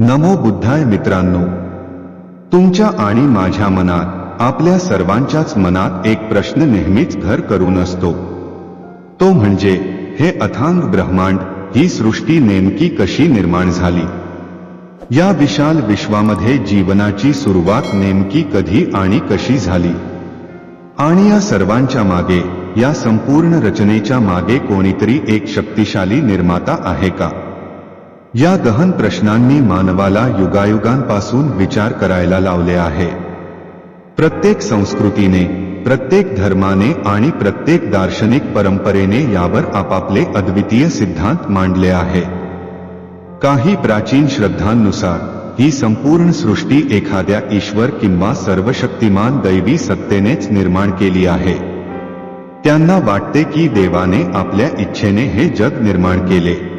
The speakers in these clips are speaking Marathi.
नमो बुद्धाय मित्रांनो. तुमच्या आणि माझ्या मनात आपल्या सर्वांच्याच मनात एक प्रश्न नेहमीच घर करून असतो. तो म्हणजे हे अथांग ब्रह्मांड ही सृष्टी नेमकी कशी निर्माण झाली? या विशाल विश्वामध्ये जीवनाची सुरुवात नेमकी कधी आणि कशी झाली? आणि या सर्वांच्या मागे या संपूर्ण रचनेच्या मागे कोणीतरी एक शक्तिशाली निर्माता आहे का? या गहन प्रश्नांनी मानवाला युगायुगांपासून विचार करायला लावले आहे. प्रत्येक संस्कृतीने प्रत्येक धर्माने आणि प्रत्येक दार्शनिक परंपरेने यावर आपापले अद्वितीय सिद्धांत मांडले आहे. काही प्राचीन श्रद्धांनुसार ही संपूर्ण सृष्टी एखाद्या ईश्वर किंवा सर्वशक्तिमान दैवी सत्तेनेच निर्माण केली आहे. त्यांना वाटते की देवाने आपल्या इच्छेने हे जग निर्माण केले.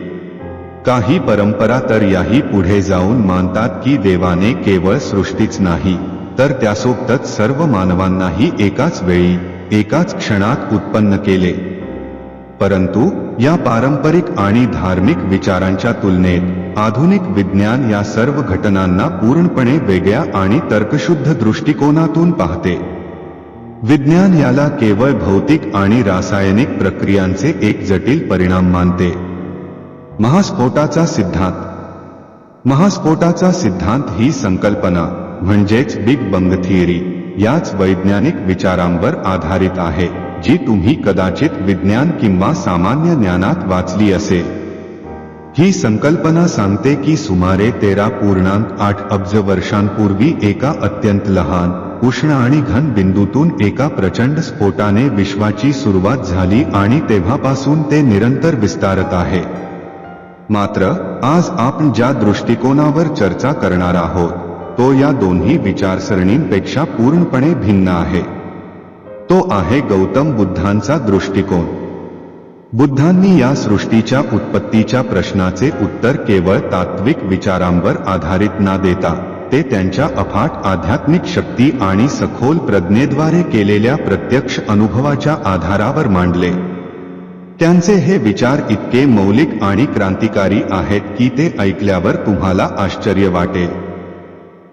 काही परंपरा तर याही पुढे जाऊन मानतात की देवाने केवळ सृष्टीच नाही तर त्यासोबतच सर्व मानवांनाही एकाच वेळी एकाच क्षणात उत्पन्न केले. परंतु या पारंपरिक आणि धार्मिक विचारांच्या तुलनेत आधुनिक विज्ञान या सर्व घटनांना पूर्णपणे वेगळ्या आणि तर्कशुद्ध दृष्टिकोनातून पाहते. विज्ञान याला केवळ भौतिक आणि रासायनिक प्रक्रियांचे एक जटिल परिणाम मानते. महास्फोटाचा सिद्धांत. महास्फोटाचा सिद्धांत ही संकल्पना म्हणजेच बिग बंग थिअरी याच वैज्ञानिक विचारांवर आधारित आहे जी तुम्ही कदाचित विज्ञान किंवा सामान्य ज्ञानात वाचली असेल. ही संकल्पना सांगते की सुमारे तेरा पूर्णांक आठ अब्ज वर्षांपूर्वी एका अत्यंत लहान उष्ण आणि घन बिंदूतून एका प्रचंड स्फोटाने विश्वाची सुरुवात झाली आणि तेव्हापासून ते निरंतर विस्तारत आहे. मात्र आज आपण ज्या दृष्टिकोनावर चर्चा करणार आहोत तो या दोन्ही विचारसरणींपेक्षा पूर्णपणे भिन्न आहे. तो आहे गौतम बुद्धांचा दृष्टिकोन. बुद्धांनी या सृष्टीच्या उत्पत्तीच्या प्रश्नाचे उत्तर केवळ तात्विक विचारांवर आधारित ना देता ते त्यांच्या अफाट आध्यात्मिक शक्ती आणि सखोल प्रज्ञेद्वारे केलेल्या प्रत्यक्ष अनुभवाच्या आधारावर मांडले. त्यांचे हे विचार इतके मौलिक आणि क्रांतिकारी आहेत की ते ऐकल्यावर तुम्हाला आश्चर्य वाटेल.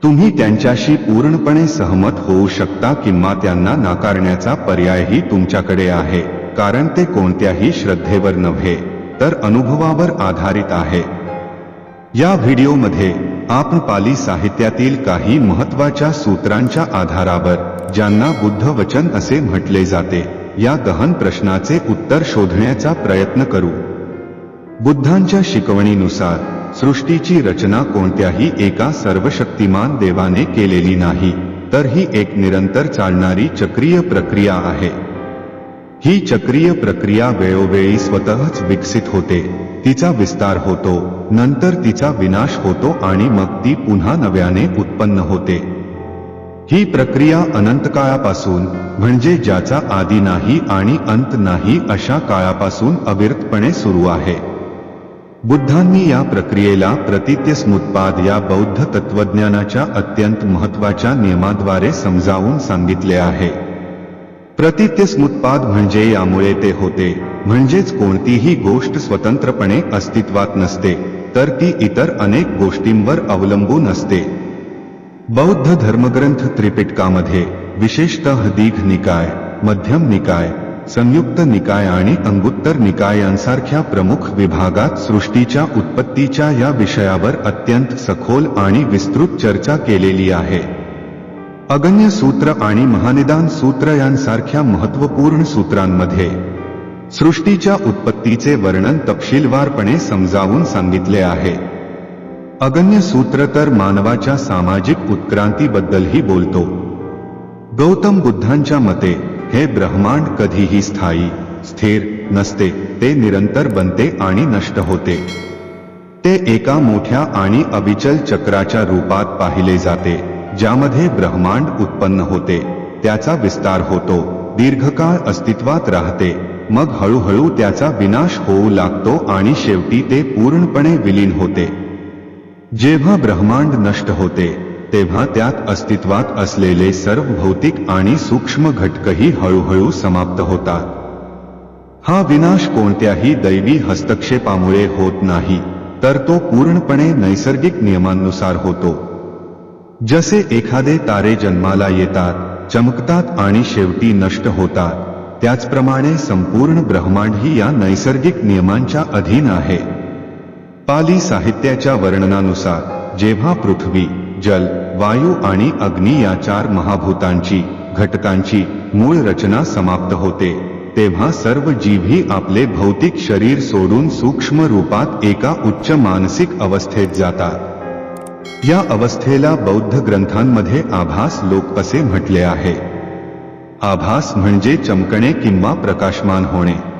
तुम्ही त्यांच्याशी पूर्णपणे सहमत होऊ शकता किंवा त्यांना नाकारण्याचा पर्यायही तुमच्याकडे आहे कारण ते कोणत्याही श्रद्धेवर नव्हे तर अनुभवावर आधारित आहे. या व्हिडिओमध्ये आपण पाली साहित्यातील काही महत्त्वाच्या सूत्रांच्या आधारावर ज्यांना बुद्ध वचन असे म्हटले जाते या गहन प्रश्नाचे उत्तर शोधण्याचा प्रयत्न करू. बुद्धांच्या शिकवणीनुसार सृष्टीची रचना कोणत्याही एका सर्वशक्तिमान देवाने केलेली नाही तर ही एक निरंतर चालणारी चक्रीय प्रक्रिया आहे. ही चक्रीय प्रक्रिया वेळोवेळी स्वतःच विकसित होते तिचा विस्तार होतो नंतर तिचा विनाश होतो आणि मग ती पुन्हा नव्याने उत्पन्न होते. ही प्रक्रिया अनंत काळापासून म्हणजे ज्याचा आदी नाही आणि अंत नाही अशा काळापासून अविरतपणे सुरू आहे. बुद्धांनी या प्रक्रियेला प्रतित्यस्मुत्पाद या बौद्ध तत्वज्ञानाच्या अत्यंत महत्त्वाच्या नियमाद्वारे समजावून सांगितले आहे. प्रतित्यस्मुत्पाद म्हणजे यामुळे ते होते म्हणजेच कोणतीही गोष्ट स्वतंत्रपणे अस्तित्वात नसते तर ती इतर अनेक गोष्टींवर अवलंबून असते. बौद्ध धर्मग्रंथ त्रिपिटकामध्ये विशेषतः दीघ निकाय मध्यम निकाय संयुक्त निकाय आणि अंगुत्तर निकाय यांसारख्या प्रमुख विभागात सृष्टीच्या उत्पत्तीच्या या विषयावर अत्यंत सखोल आणि विस्तृत चर्चा केलेली आहे. अगण्य सूत्र आणि महानिदान सूत्र यांसारख्या महत्त्वपूर्ण सूत्रांमध्ये सृष्टीच्या उत्पत्तीचे वर्णन तपशीलवारपणे समजावून सांगितले आहे. अगण्य सूत्र तर मानवाच्या सामाजिक उत्क्रांतीबद्दलही बोलतो. गौतम बुद्धांच्या मते हे ब्रह्मांड कधीही स्थायी स्थिर नसते ते निरंतर बनते आणि नष्ट होते. ते एका मोठ्या आणि अविचल चक्राच्या रूपात पाहिले जाते ज्यामध्ये ब्रह्मांड उत्पन्न होते. त्याचा विस्तार होतो दीर्घकाळ अस्तित्वात राहते मग हळूहळू त्याचा विनाश होऊ लागतो आणि शेवटी ते पूर्णपणे विलीन होते. जेव्हा ब्रह्मांड नष्ट होते तेव्हा त्यात अस्तित्वात असलेले सर्व भौतिक आणि सूक्ष्म घटकही हळूहळू समाप्त होतात. हा विनाश कोणत्याही दैवी हस्तक्षेपामुळे होत नाही तर तो पूर्णपणे नैसर्गिक नियमांनुसार होतो. जसे एखादे तारे जन्माला येतात चमकतात आणि शेवटी नष्ट होतात त्याचप्रमाणे संपूर्ण ब्रह्मांड ही या नैसर्गिक नियमांच्या अधीन आहे. पाली साहित्याच्या वर्णनानुसार जेव्हा पृथ्वी जल वायू आणि अग्नी या चार महाभूतांची घटकांची मूळ रचना समाप्त होते तेव्हा सर्व जीवही आपले भौतिक शरीर सोडून सूक्ष्म रूपात एका उच्च मानसिक अवस्थेत जातात. या अवस्थेला बौद्ध ग्रंथांमध्ये आभास लोक असे म्हटले आहे. आभास म्हणजे चमकणे किंवा प्रकाशमान होणे.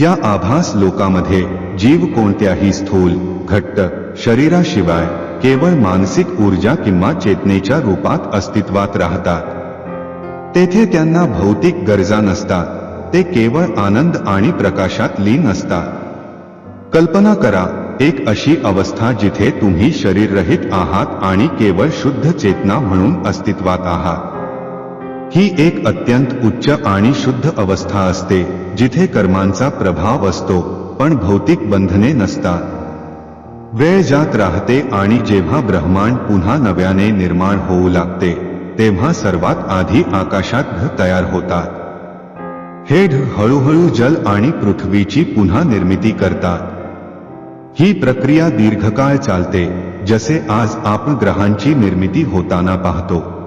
या आभास लोकामध्ये जीव कोणत्याही स्थूल घट्ट शरीराशिवाय केवळ मानसिक ऊर्जा किंवा चेतनेच्या रूपात अस्तित्वात राहतात. तेथे त्यांना भौतिक गरजा नसतात ते केवळ आनंद आणि प्रकाशात लीन असतात. कल्पना करा एक अशी अवस्था जिथे तुम्ही शरीररहित आहात आणि केवळ शुद्ध चेतना म्हणून अस्तित्वात आहात. ही एक अत्यंत उच्च आणि शुद्ध अवस्था असते जिथे कर्मांचा प्रभाव असतो पण भौतिक बंधने नसतात. वेळ जात राहते आणि जेव्हा ब्रह्मांड पुन्हा नव्याने निर्माण होऊ लागते तेव्हा सर्वात आधी आकाशात घ तयार होतात. हे ढ हळूहळू जल आणि पृथ्वीची पुन्हा निर्मिती करतात. ही प्रक्रिया दीर्घकाळ चालते जसे आज आपण ग्रहांची निर्मिती होताना पाहतो.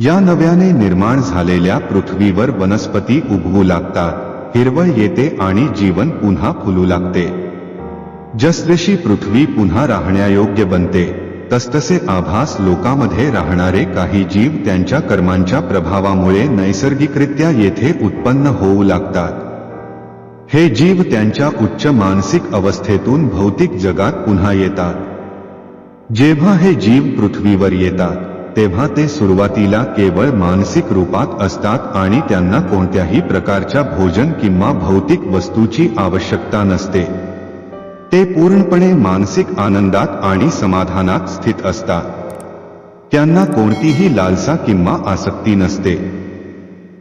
या नव्याने निर्माण झालेल्या पृथ्वीवर वनस्पती उगवू लागतात. हिरवळ येते आणि जीवन पुन्हा फुलू लागते. जसजशी पृथ्वी पुन्हा राहण्यायोग्य बनते तसतसे आभास लोकांमध्ये राहणारे काही जीव त्यांच्या कर्मांच्या प्रभावामुळे नैसर्गिकरित्या येथे उत्पन्न होऊ लागतात. हे जीव त्यांच्या उच्च मानसिक अवस्थेतून भौतिक जगात पुन्हा येतात. जेव्हा हे जीव पृथ्वीवर येतात तेव्हा ते सुरुवातीला केवळ मानसिक रूपात असतात आणि त्यांना कोणत्याही प्रकारच्या भोजन किंवा भौतिक वस्तूची आवश्यकता नसते. ते पूर्णपणे मानसिक आनंदात आणि समाधानात स्थित असतात. त्यांना कोणतीही लालसा किंवा आसक्ती नसते.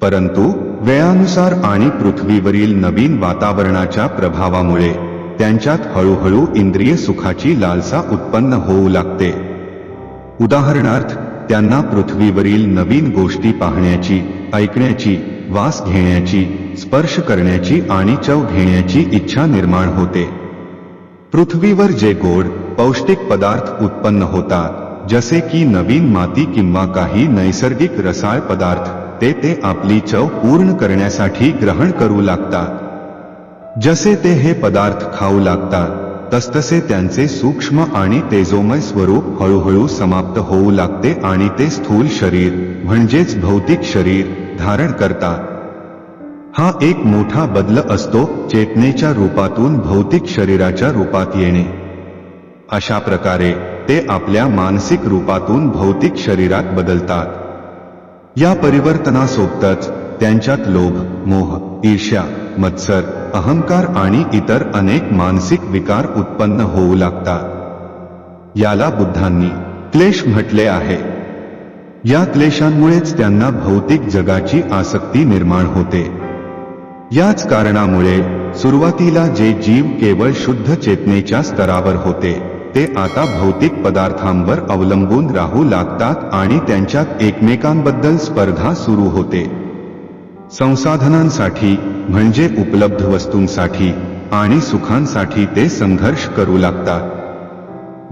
परंतु वेळानुसार आणि पृथ्वीवरील नवीन वातावरणाच्या प्रभावामुळे त्यांच्यात हळूहळू इंद्रिय सुखाची लालसा उत्पन्न होऊ लागते. उदाहरणार्थ त्यांना पृथ्वीवरील नवीन गोष्टी पाहण्याची ऐकण्याची वास घेण्याची स्पर्श करण्याची आणि चव घेण्याची इच्छा निर्माण होते. पृथ्वीवर जे गोड पौष्टिक पदार्थ उत्पन्न होतात जसे की नवीन माती किंवा काही नैसर्गिक रसाळ पदार्थ ते ते आपली चव पूर्ण करण्यासाठी ग्रहण करू लागतात. जसे ते हे पदार्थ खाऊ लागतात तसतसे त्यांचे सूक्ष्म आणि तेजोमय स्वरूप हळूहळू समाप्त होऊ लागते आणि ते स्थूल शरीर म्हणजेच भौतिक शरीर धारण करतात. हा एक मोठा बदल असतो चेतनेच्या रूपातून भौतिक शरीराच्या रूपात येणे. अशा प्रकारे ते आपल्या मानसिक रूपातून भौतिक शरीरात बदलतात. या परिवर्तनासोबतच त्यांच्यात लोभ मोह ईर्ष्या मत्सर अहंकार आणि इतर अनेक मानसिक विकार उत्पन्न होऊ लागतात. याला बुद्धांनी क्लेश म्हटले आहे. या क्लेशांमुळेच त्यांना भौतिक जगाची आसक्ती निर्माण होते. याच कारणामुळे सुरुवातीला जे जीव केवळ शुद्ध चेतनेच्या स्तरावर होते ते आता भौतिक पदार्थांवर अवलंबून राहू लागतात आणि त्यांच्यात एकमेकांबद्दल स्पर्धा सुरू होते. संसाधनांसाठी म्हणजे उपलब्ध वस्तूंसाठी आणि सुखांसाठी ते संघर्ष करू लागतात.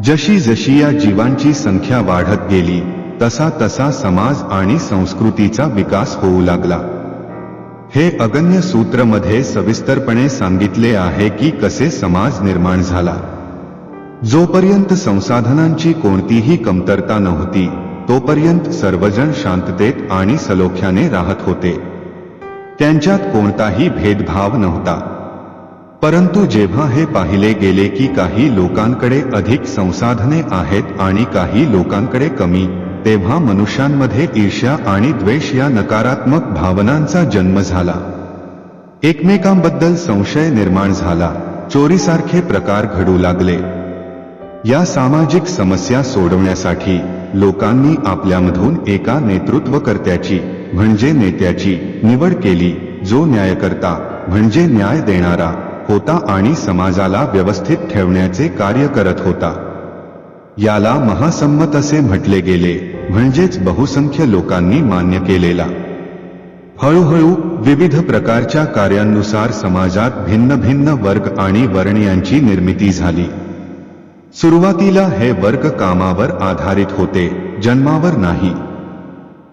जशी जशी या जीवांची संख्या वाढत गेली तसा तसा समाज आणि संस्कृतीचा विकास होऊ लागला. हे अगण्य सूत्रमध्ये सविस्तरपणे सांगितले आहे की कसे समाज निर्माण झाला. जोपर्यंत संसाधनांची कोणतीही कमतरता नव्हती तोपर्यंत सर्वजण शांततेत आणि सलोख्याने राहत होते. त्यांच्यात कोणताही भेदभाव नव्हता. परंतु जेव्हा हे पाहिले गेले की काही लोकांकडे अधिक संसाधने आहेत आणि काही लोकांकडे कमी तेव्हा मनुष्यांमध्ये ईर्ष्या आणि द्वेष या नकारात्मक भावनांचा जन्म झाला. एकमेकांबद्दल संशय निर्माण झाला. चोरीसारखे प्रकार घडू लागले. या सामाजिक समस्या सोडवण्यासाठी लोकांनी आपल्यामधून एका नेतृत्वकर्त्याची म्हणजे नेत्याची निवड केली जो न्यायकर्ता म्हणजे न्याय देणारा होता आणि समाजाला व्यवस्थित ठेवण्याचे कार्य करत होता. याला महासंमत असे म्हटले गेले म्हणजेच बहुसंख्य लोकांनी मान्य केलेला. हळूहळू विविध प्रकारच्या कार्यांनुसार समाजात भिन्न भिन्न वर्ग आणि वर्ण यांची निर्मिती झाली. सुरुवातीला हे वर्ग कामावर आधारित होते जन्मावर नाही.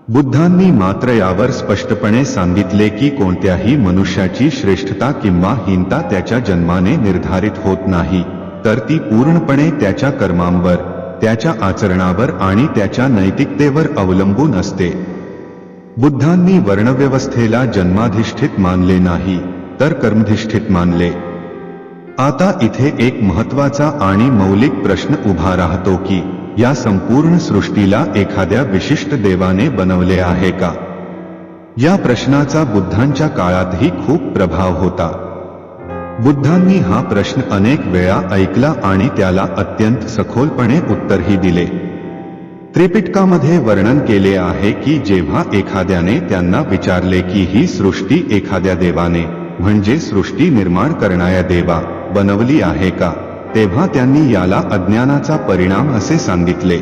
बुद्धांनी मात्र यावर स्पष्टपणे सांगितले की कोणत्याही मनुष्याची श्रेष्ठता किंवा हीनता त्याच्या जन्माने निर्धारित होत नाही. तर ती पूर्णपणे त्याच्या कर्मांवर त्याच्या आचरणावर आणि त्याच्या नैतिकतेवर अवलंबून असते. बुद्धांनी वर्णव्यवस्थेला जन्माधिष्ठित मानले नाही तर कर्मधिष्ठित मानले. आता इथे एक महत्त्वाचा आणि मौलिक प्रश्न उभा राहतो की या संपूर्ण सृष्टीला एखाद्या विशिष्ट देवाने बनवले आहे का? या प्रश्नाचा बुद्धांच्या काळातही खूप प्रभाव होता. बुद्धांनी हा प्रश्न अनेक वेळा ऐकला आणि त्याला अत्यंत सखोलपणे उत्तरही दिले. त्रिपिटकामध्ये वर्णन केले आहे की जेव्हा एखाद्याने त्यांना विचारले की ही सृष्टी एखाद्या देवाने म्हणजे सृष्टी निर्माण करणाऱ्या देवा बनवली आहे का? तेव्हा त्यांनी याला अज्ञानाचा परिणाम असे सांगितले.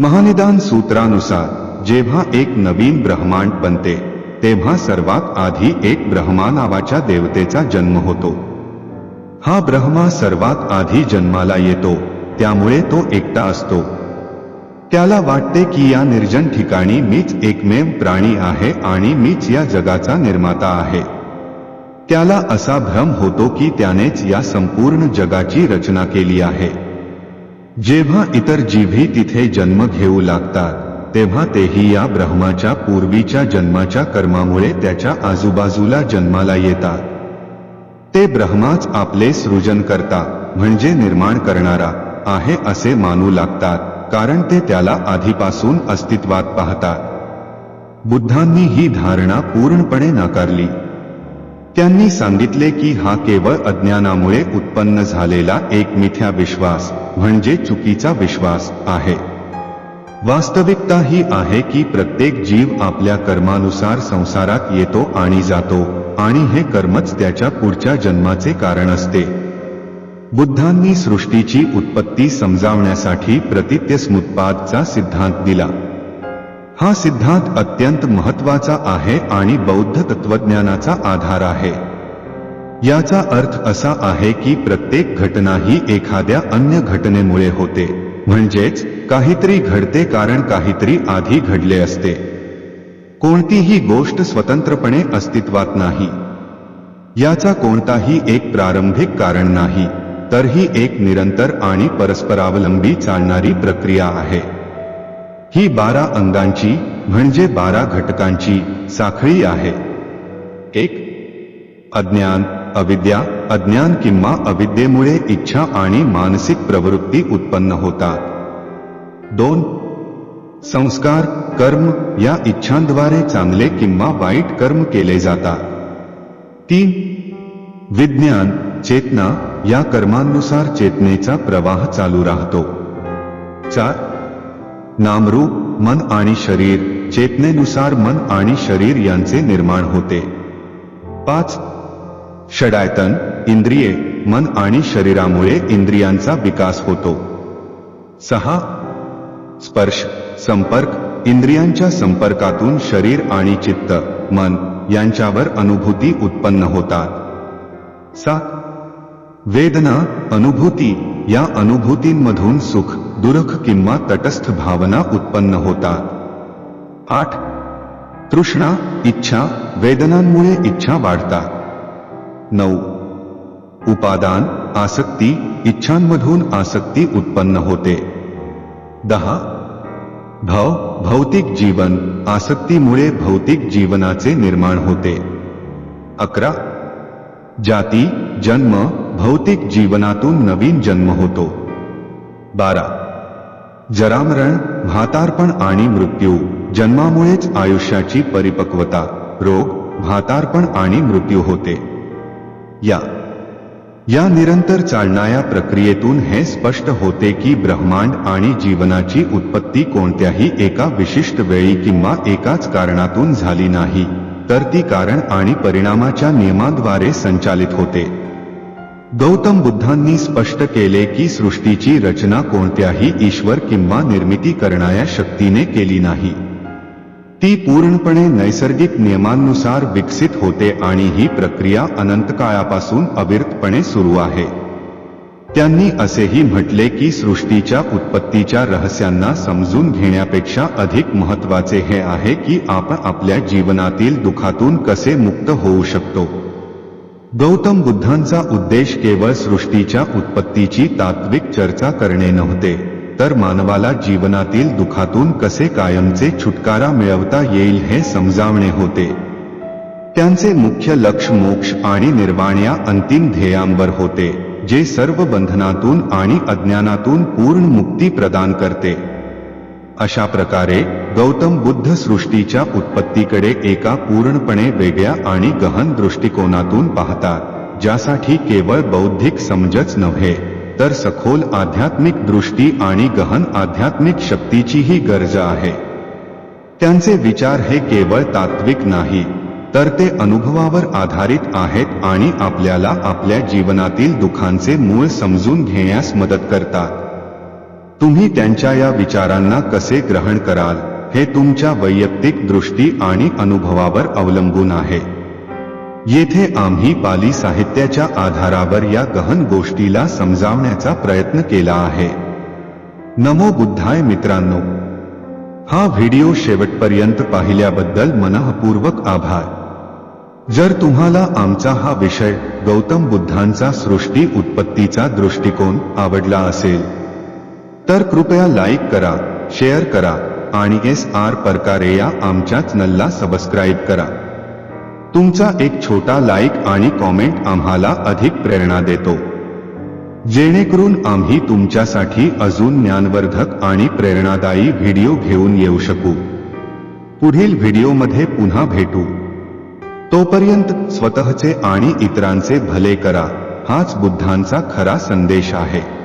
महानिदान सूत्रानुसार जेव्हा एक नवीन ब्रह्मांड बनते तेव्हा सर्वात आधी एक ब्रह्मा नावाच्या देवतेचा जन्म होतो. हा ब्रह्मा सर्वात आधी जन्माला येतो त्यामुळे तो एकटा असतो. त्याला वाटते की या निर्जन ठिकाणी मीच एकमेव प्राणी आहे आणि मीच या जगाचा निर्माता आहे. त्याला असा भ्रम होतो की त्यानेच या संपूर्ण जगाची रचना केली आहे. जेव्हा इतर जीवही तिथे जन्म घेऊ लागतात तेव्हा तेही या ब्रह्माच्या पूर्वीच्या जन्माच्या कर्मामुळे त्याच्या आजूबाजूला जन्माला येतात. ते ब्रह्माच आपले सृजन करता म्हणजे निर्माण करणारा आहे असे मानू लागतात कारण ते त्याला आधीपासून अस्तित्वात पाहतात. बुद्धांनी ही धारणा पूर्णपणे नाकारली. त्यांनी सांगितले की हा केवळ अज्ञानामुळे उत्पन्न झालेला एक मिथ्या विश्वास म्हणजे चुकीचा विश्वास आहे. वास्तविकता ही आहे की प्रत्येक जीव आपल्या कर्मानुसार संसारात येतो आणि जातो आणि हे कर्मच त्याच्या पुढच्या जन्माचे कारण असते. बुद्धांनी सृष्टीची उत्पत्ती समजावण्यासाठी प्रतित्यस्मुत्पादचा सिद्धांत दिला. हा सिद्धांत अत्यंत महत्त्वाचा आहे आणि बौद्ध तत्वज्ञानाचा आधार आहे. याचा अर्थ असा आहे की प्रत्येक घटना ही एखाद्या अन्य घटनेमुळे होते. म्हणजेच काहीतरी घडते कारण काहीतरी आधी घडले असते. कोणतीही गोष्ट स्वतंत्रपणे अस्तित्वात नाही. याचा कोणताही एक प्रारंभिक कारण नाही तर ही एक निरंतर आणि परस्परावलंबी चालणारी प्रक्रिया आहे. ही बारा अंगांची म्हणजे बारा घटकांची साखळी आहे. एक अज्ञान अविद्या अज्ञान किंवा अविद्येमुळे इच्छा आणि मानसिक प्रवृत्ती उत्पन्न होतात. दोन संस्कार कर्म या इच्छांद्वारे चांगले किंवा वाईट कर्म केले जातात. तीन विज्ञान चेतना या कर्मांनुसार चेतनेचा प्रवाह चालू राहतो. चार नामरूप मन आणि शरीर चेतनेनुसार मन आणि शरीर यांचे निर्माण होते. पाच षडायतन इंद्रिये मन आणि शरीरामुळे इंद्रियांचा विकास होतो. सहा स्पर्श संपर्क इंद्रियांच्या संपर्कातून शरीर आणि चित्त मन यांच्यावर अनुभूती उत्पन्न होतात. सात वेदना अनुभूती या अनुभूतींमधून सुख दुरख किंवा तटस्थ भावना उत्पन्न होतात आठ. तृष्णा इच्छा वेदनांमुळे इच्छा वाढतात नऊ. उपादान आसक्ती इच्छांमधून आसक्ती उत्पन्न होते. दहा. भव भौतिक जीवन आसक्तीमुळे भौतिक जीवनाचे निर्माण होते. अकरा. जाती जन्म भौतिक जीवनातून नवीन जन्म होतो. बारा. जरामरण भातार्पण आणि मृत्यू जन्मामुळेच आयुष्याची परिपक्वता रोग भातार्पण आणि मृत्यू होते. या. या निरंतर चालणाऱ्या प्रक्रियेतून हे स्पष्ट होते की ब्रह्मांड आणि जीवनाची उत्पत्ती कोणत्याही एका विशिष्ट वेळी किंवा एकाच कारणातून झाली नाही तर ती कारण आणि परिणामाच्या नियमाद्वारे संचालित होते. गौतम बुद्धांनी स्पष्ट केले की सृष्टीची रचना कोणत्याही ईश्वर किंवा निर्मिती करणाऱ्या शक्तीने केली नाही. ती पूर्णपणे नैसर्गिक नियमांनुसार विकसित होते आणि ही प्रक्रिया अनंतकाळापासून अविरतपणे सुरू आहे. त्यांनी असेही म्हटले की सृष्टीच्या उत्पत्तीच्या रहस्यांना समजून घेण्यापेक्षा अधिक महत्त्वाचे हे आहे की आपण आपल्या जीवनातील दुखातून कसे मुक्त होऊ शकतो. गौतम बुद्धांचा उद्देश केवळ सृष्टीच्या उत्पत्तीची तात्विक चर्चा करणे नव्हते तर मानवाला जीवनातील दुखातून कसे कायमचे छुटकारा मिळवता येईल हे समजावणे होते. त्यांचे मुख्य लक्ष मोक्ष आणि निर्वाण या अंतिम ध्येयांवर होते जे सर्व बंधनातून आणि अज्ञानातून पूर्ण मुक्ती प्रदान करते. अशा प्रकारे गौतम बुद्ध सृष्टीच्या उत्पत्तीकडे एका पूर्णपणे वेगळ्या आणि गहन दृष्टिकोनातून पाहतात ज्यासाठी केवळ बौद्धिक समजच नव्हे तर सखोल आध्यात्मिक दृष्टी आणि गहन आध्यात्मिक शक्तीचीही गरज आहे. त्यांचे विचार हे केवळ तात्विक नाही तर ते अनुभवावर आधारित आहेत आणि आपल्याला आपल्या जीवनातील दुःखांचे मूळ समजून घेण्यास मदत करतात. तुम्ही त्यांच्या या विचारांना कसे ग्रहण कराल हे तुमच्या वैयक्तिक दृष्टी आणि अनुभवावर अवलंबून आहे. येथे आम्ही पाली साहित्याच्या आधारावर या गहन गोष्टीला समजावण्याचा प्रयत्न केला आहे. नमो बुद्धाय मित्रांनो. हा व्हिडिओ शेवटपर्यंत पाहिल्याबद्दल मनःपूर्वक आभार. जर तुम्हाला आमचा हा विषय गौतम बुद्धांचा सृष्टी उत्पत्तीचा दृष्टिकोन आवडला असेल तर कृपया लाईक करा शेअर करा आणि एस आर प्रकारे या आमच्या चॅनलला सबस्क्राईब करा. तुमचा एक छोटा लाईक आणि कॉमेंट आम्हाला अधिक प्रेरणा देतो. जेणेकरून आम्ही तुमच्यासाठी अजून ज्ञानवर्धक आणि प्रेरणादायी व्हिडिओ घेऊन येऊ शकू. पुढील व्हिडिओमध्ये पुन्हा भेटू. तोपर्यंत स्वतःचे आणि इतरांचे भले करा हाच बुद्धांचा खरा संदेश आहे.